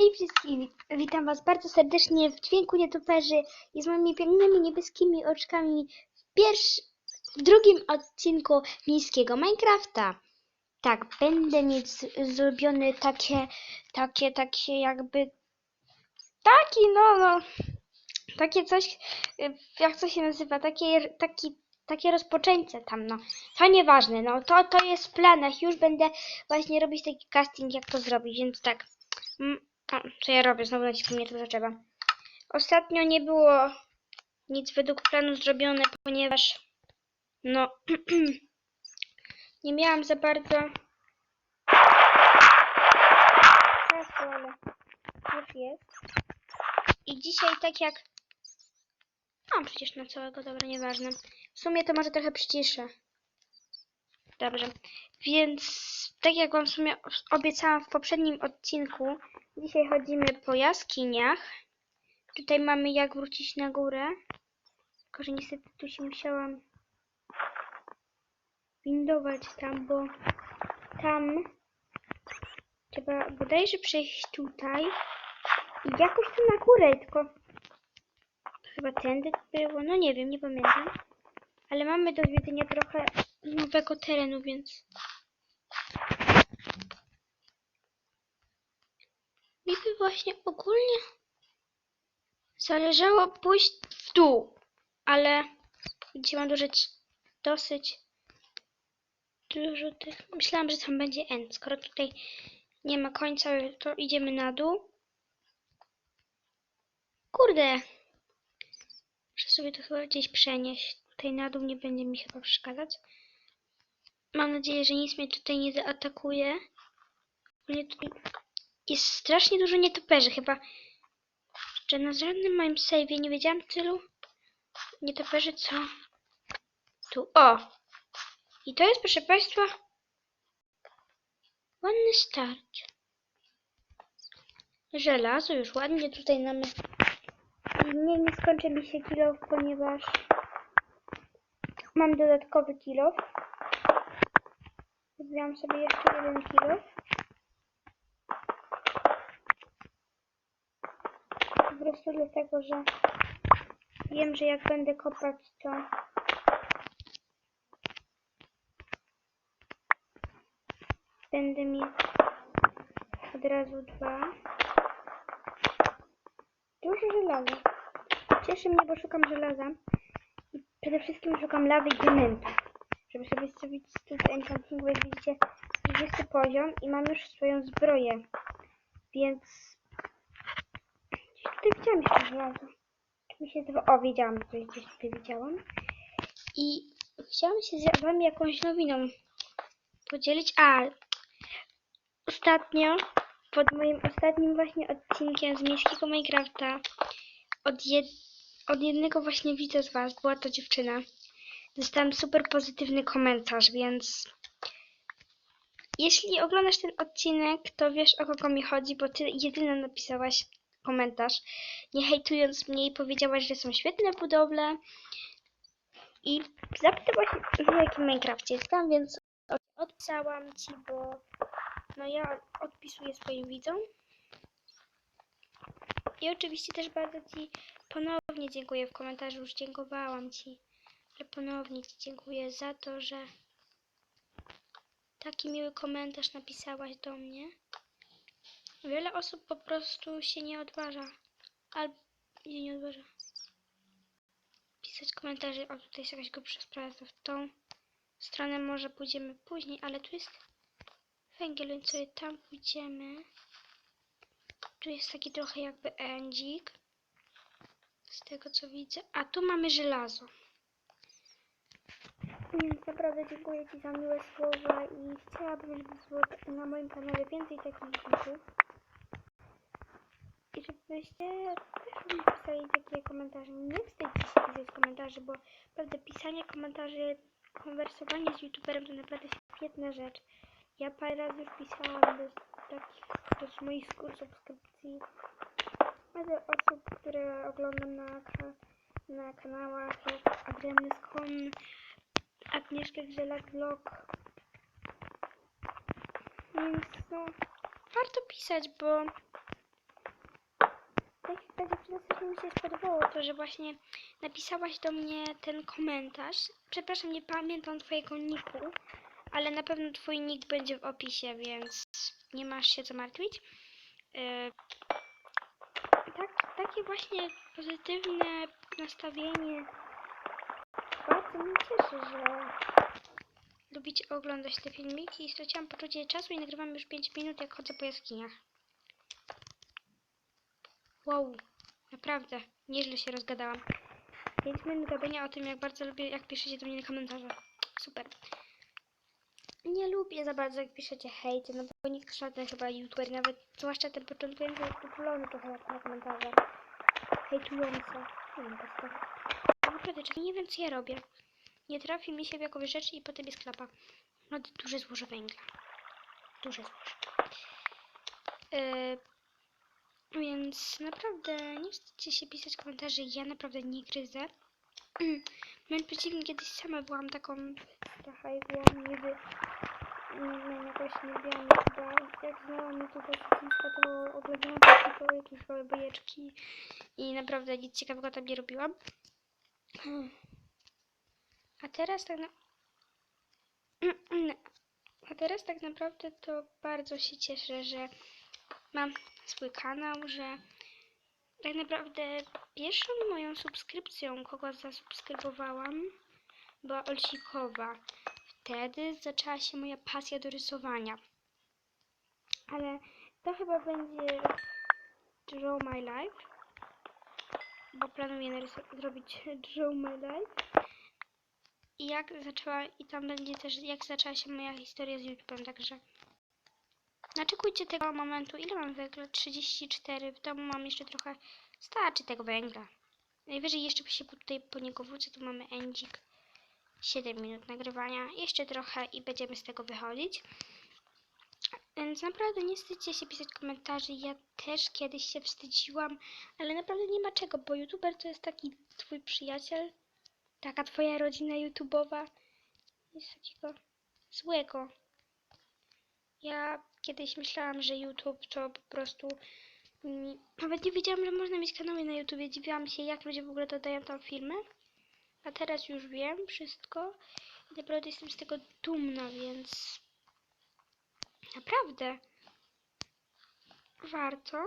Hej wszystkim, witam was bardzo serdecznie w Dźwięku Nietoperzy i z moimi pięknymi niebieskimi oczkami w pierwszym, w drugim odcinku miejskiego Minecrafta. Tak, będę mieć zrobione takie, takie, takie jakby, taki no, no, takie coś, y, jak to się nazywa, takie, taki, takie rozpoczęcie tam, no. To nieważne, no, to, to jest w planach, już będę właśnie robić taki casting, jak to zrobić, więc tak. Mm, o, co ja robię? Znowu naciskam nie to, co trzeba. Ostatnio nie było nic według planu zrobione, ponieważ no nie miałam za bardzo czasu, ale już jest. I dzisiaj tak jak mam przecież na całego, dobra, nieważne. W sumie to może trochę przyciszę. Dobrze. Więc tak jak wam w sumie obiecałam w poprzednim odcinku, dzisiaj chodzimy po jaskiniach. Tutaj mamy jak wrócić na górę. Tylko, że niestety tu się musiałam windować tam, bo tam trzeba bodajże przejść tutaj i jakoś tu na górę, tylko chyba tędy było, no nie wiem, nie pamiętam. Ale mamy do zwiedzenia trochę nowego terenu, więc mi by właśnie ogólnie zależało pójść w dół, ale gdzie mam dożyć dosyć dużo tych... Myślałam, że tam będzie end. Skoro tutaj nie ma końca, to idziemy na dół. Kurde. Muszę sobie to chyba gdzieś przenieść. Tutaj na dół nie będzie mi chyba przeszkadzać. Mam nadzieję, że nic mnie tutaj nie zaatakuje. Tutaj jest strasznie dużo nietoperzy. Chyba, że na żadnym moim save'ie nie wiedziałam tylu nietoperzy, co tu. O! I to jest, proszę Państwa, ładny start. Żelazo już ładnie tutaj mamy. Nie, nie skończy mi się kilof, ponieważ mam dodatkowy kilof. Wziąłem sobie jeszcze jeden kilof. Po prostu dlatego, że wiem, że jak będę kopać, to będę mieć od razu dwa. Dużo żelaza. Cieszy mnie, bo szukam żelaza. I przede wszystkim szukam lawy i diamentu. Żeby sobie zrobić tutaj enchanting, bo jak widzicie 20 poziom i mam już swoją zbroję. Więc gdzieś tutaj widziałam jeszcze żelazo. Czy mi się zdawało? O, wiedziałam, coś gdzieś tutaj widziałam. I chciałam się z wami jakąś nowiną podzielić. A, ostatnio, pod moim ostatnim właśnie odcinkiem z miejskiego Minecrafta, od, jed od jednego właśnie widza z was, była to dziewczyna, dostałam super pozytywny komentarz, więc jeśli oglądasz ten odcinek, to wiesz o kogo mi chodzi, bo ty jedyna napisałaś komentarz, nie hejtując mnie i powiedziałaś, że są świetne budowle i zapytałaś, w jakim Minecrafcie jestem, więc odpisałam ci, bo no ja odpisuję swoim widzom. I oczywiście też bardzo Ci ponownie dziękuję w komentarzu, już dziękowałam Ci, ponownie Ci dziękuję za to, że taki miły komentarz napisałaś do mnie. Wiele osób po prostu się nie odważa, albo nie, nie odważa pisać komentarzy. O, tutaj jest jakaś głupsza sprawa, w tą stronę może pójdziemy później, ale tu jest węgiel, więc sobie tam pójdziemy. Tu jest taki trochę jakby endzik. Z tego co widzę. A tu mamy żelazo. Naprawdę dziękuję Ci za miłe słowa i chciałabym, żeby było na moim kanale więcej takich filmów. I żebyście też mi pisali takie komentarze. Nie wstydźcie się pisać komentarzy, bo naprawdę pisanie komentarzy, konwersowanie z youtuberem to naprawdę świetna rzecz. Ja parę razy już pisałam do takich, do moich skór subskrypcji. Ale osób, które oglądam na, na kanałach jak Agnieszka Grzelak Vlog. Więc no, warto pisać, bo tak, ta dziewczyna strasznie mi się spodobało to, że właśnie napisałaś do mnie ten komentarz. Przepraszam, nie pamiętam twojego niku, ale na pewno twój nick będzie w opisie, więc nie masz się co martwić. E, tak, takie właśnie pozytywne nastawienie mnie że lubicie oglądać te filmiki i straciłam poczucie czasu i nagrywam już 5 minut jak chodzę po jaskiniach. Wow, naprawdę, nieźle się rozgadałam. 5 minut gadania o tym, jak bardzo lubię, jak piszecie do mnie komentarze. Super. Nie lubię za bardzo, jak piszecie hejty, no bo nikt żaden chyba youtuber, nawet zwłaszcza ten początkujący, jest populony trochę na komentarze. Hejtujące. Nie wiem, po prostu. Naprawdę, nie wiem, co ja robię. Nie trafi mi się w jakąś rzecz i potem jest klapa. No, duże złoże węgla. Duże złoże. Yy, więc naprawdę nie wstydźcie się pisać komentarzy, ja naprawdę nie gryzę. Wręcz przeciwnie, kiedyś sama byłam taką i byłam niby mm, jakoś nie wiem, chyba jak znałam YouTube z dzieciństwa, to oglądałam tylko jakieś małe bajeczki i naprawdę nic ciekawego tam nie robiłam. A teraz tak na... A teraz tak naprawdę to bardzo się cieszę, że mam swój kanał, że tak naprawdę pierwszą moją subskrypcją, kogo zasubskrybowałam, była Olsikowa. Wtedy zaczęła się moja pasja do rysowania. Ale to chyba będzie Draw My Life, bo planuję zrobić Draw My Life. I jak zaczęła, i tam będzie też, jak zaczęła się moja historia z YouTube'em, także Naczekujcie tego momentu. Ile mam węgla? 34. W domu mam jeszcze trochę. Starczy tego węgla. Najwyżej jeszcze się tutaj po niego wrócę. Tu mamy endzik. 7 minut nagrywania. Jeszcze trochę i będziemy z tego wychodzić. Więc naprawdę nie wstydźcie się pisać komentarzy. Ja też kiedyś się wstydziłam, ale naprawdę nie ma czego, bo youtuber to jest taki twój przyjaciel. Taka twoja rodzina YouTubeowa. Jest takiego złego. Ja kiedyś myślałam, że YouTube to po prostu. mm, Nawet nie wiedziałam, że można mieć kanały na YouTube. Dziwiłam się, jak ludzie w ogóle dodają tam filmy. A teraz już wiem wszystko. I naprawdę jestem z tego dumna, więc. Naprawdę. Warto.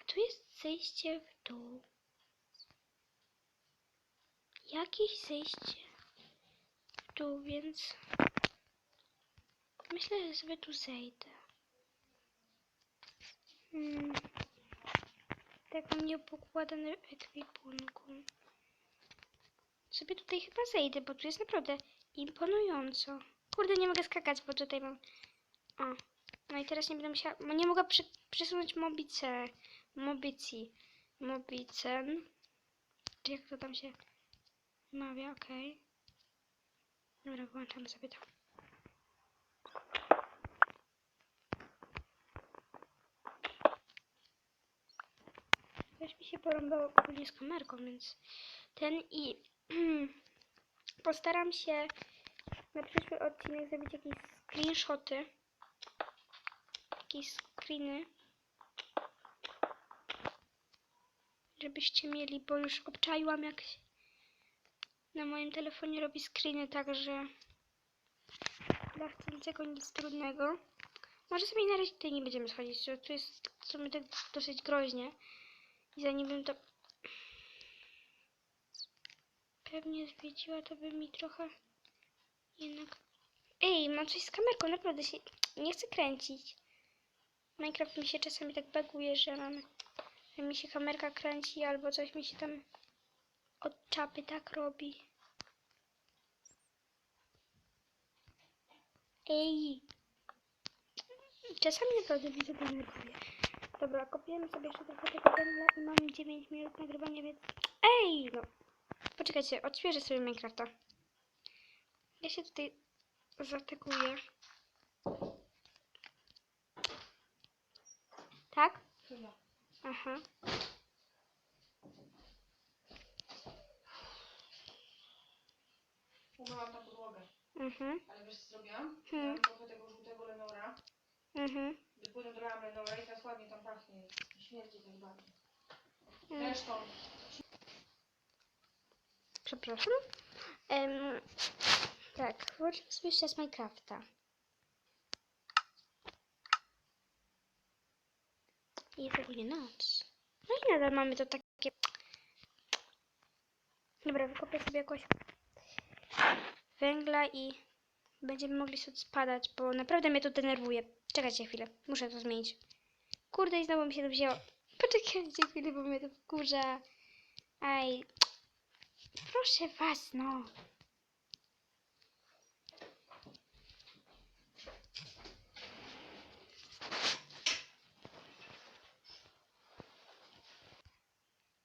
A tu jest zejście w dół. Jakieś zejście dół, więc. Myślę, że sobie tu zejdę. Hmm. Tak mam niepokładane w ekwipunku. Sobie tutaj chyba zejdę, bo tu jest naprawdę imponująco. Kurde, nie mogę skakać, bo tutaj mam... O. No i teraz nie będę musiała... Nie mogę przy... przesunąć mobice. Mobici. Mobicen. Jak to tam się mawia? Okej. Dobra, włączamy sobie to. Coś mi się porąbało ogólnie z kamerką, więc ten i postaram się na przyszły odcinek zrobić jakieś screenshoty, jakieś screeny, żebyście mieli, bo już obczaiłam jak na moim telefonie robi screeny, także dla chcącego nic trudnego. Może sobie na razie tutaj nie będziemy schodzić, bo tu jest w sumie tak dosyć groźnie. I zanim bym to pewnie zwiedziła, to by mi trochę jednak... Ej, mam coś z kamerką, naprawdę się nie chcę kręcić. Minecraft mi się czasami tak baguje, że mam... że mi się kamerka kręci albo coś mi się tam od czapy tak robi. Ej! Czasami naprawdę mnie to denerwuje. Dobra, kopiemy sobie jeszcze trochę tego węgla i mam 9 minut nagrywania, więc... Ej! No. Poczekajcie, odświeżę sobie Minecrafta. Ja się tutaj zateguję. Tak? Chyba. Aha. Umyłam tam podłogę. Mhm. Ale wiesz co zrobiłam? Hmm. Dałam trochę tego żółtego lenora, Mhm. by płynął do ramy, dobra, i teraz ładnie tam pachnie. Śmierdzi tak bardzo. Mm, Zresztą, Przepraszam. Em, tak, włączmy sobie jeszcze z Minecrafta. I jest ogólnie noc. No i nadal mamy to takie... Dobra, wykopię sobie jakoś węgla i będziemy mogli sobie spadać, bo naprawdę mnie to denerwuje. Czekajcie chwilę, muszę to zmienić. Kurde, i znowu mi się to wzięło. Poczekajcie chwilę, bo mnie to wkurza. Aj, Proszę was, no.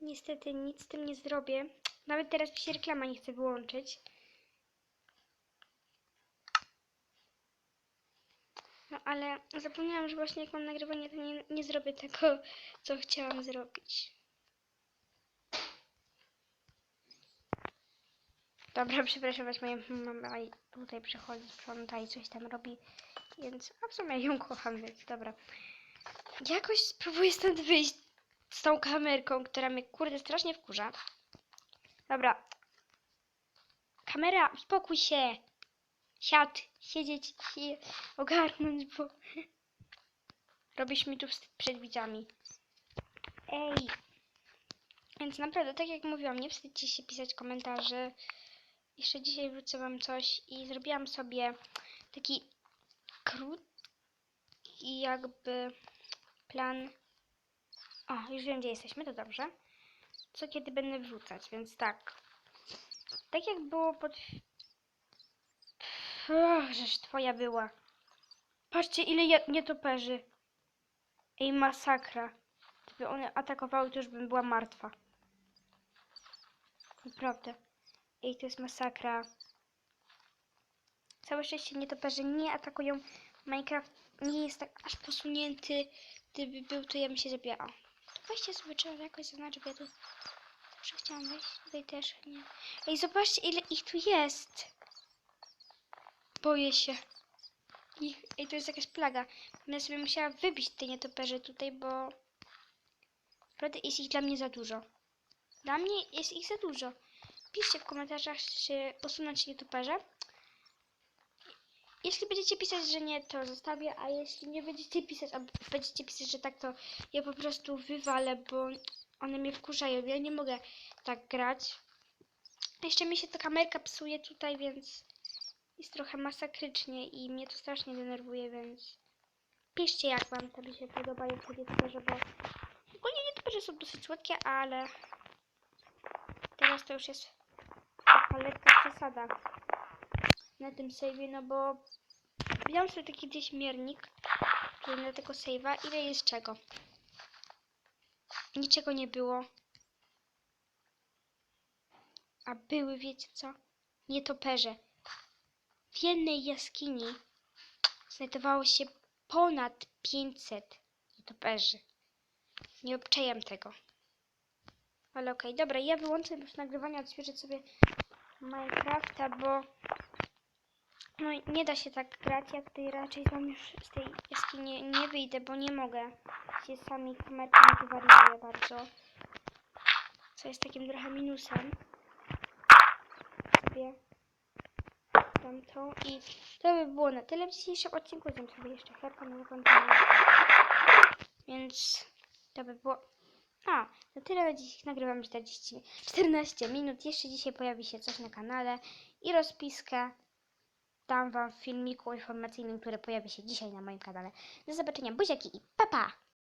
Niestety nic z tym nie zrobię. Nawet teraz mi się reklama nie chce wyłączyć. No ale zapomniałam, że właśnie jak mam nagrywanie, to nie, nie zrobię tego, co chciałam zrobić. Dobra, przepraszam was, moja mama tutaj przychodzi, sprząta i coś tam robi, więc a w sumie ją kocham, więc dobra. Jakoś spróbuję stąd wyjść z tą kamerką, która mnie kurde strasznie wkurza. Dobra. Kamera, uspokój się. Siad, siedzieć i ogarnąć, bo robisz mi tu wstyd przed widzami. Ej. Więc naprawdę, tak jak mówiłam, nie wstydźcie się pisać komentarzy. Jeszcze dzisiaj wrócę wam coś i zrobiłam sobie taki krótki jakby plan. O, już wiem gdzie jesteśmy, to dobrze. Co kiedy będę wrzucać, więc tak. Tak jak było pod... Ach, żeż twoja była. Patrzcie ile nietoperzy. Ej, masakra. Gdyby one atakowały, to już bym była martwa. Naprawdę. Ej, to jest masakra. Całe szczęście nietoperze nie atakują. Minecraft nie jest tak aż posunięty. Gdyby był, to ja bym się zabijała. O, to weźcie sobie trzeba jakoś zaznaczyć, bo ja tu zawsze chciałam wejść. Tutaj też nie. Ej, zobaczcie ile ich tu jest. Boję się. Ej, to jest jakaś plaga. Będę sobie musiała wybić te nietoperze tutaj, bo naprawdę jest ich dla mnie za dużo. Dla mnie jest ich za dużo. Piszcie w komentarzach, czy usunąć nietoperze. Jeśli będziecie pisać, że nie, to zostawię, a jeśli nie będziecie pisać, a będziecie pisać, że tak, to ja po prostu wywalę, bo one mnie wkurzają. Ja nie mogę tak grać. Jeszcze mi się ta kamerka psuje tutaj, więc jest trochę masakrycznie i mnie to strasznie denerwuje, więc piszcie jak wam to mi się podobają te nietoperze, bo ogólnie nietoperze są dosyć słodkie, ale teraz to już jest taka lekka przesada na tym save'ie, no bo wziąłem sobie taki gdzieś miernik na tego save'a, ile jest czego. Niczego nie było. A były, wiecie co? Nietoperze. W jednej jaskini znajdowało się ponad 500 nietoperzy. Nie obczajam tego. Ale okej, dobra, ja wyłączę już nagrywanie, odświeżę sobie Minecrafta, bo no nie da się tak grać, ja tutaj raczej wami już z tej jaskini nie wyjdę, bo nie mogę. Się sami kamerki mi wariuje bardzo. Co jest takim trochę minusem. Sobie i to by było na tyle w dzisiejszym odcinku. Zjem sobie jeszcze chlebka na zakończenie. Więc to by było a, na tyle na dziś nagrywam 40, 14 minut. Jeszcze dzisiaj pojawi się coś na kanale i rozpiskę dam wam w filmiku informacyjnym, który pojawi się dzisiaj na moim kanale. Do zobaczenia, buziaki i pa pa!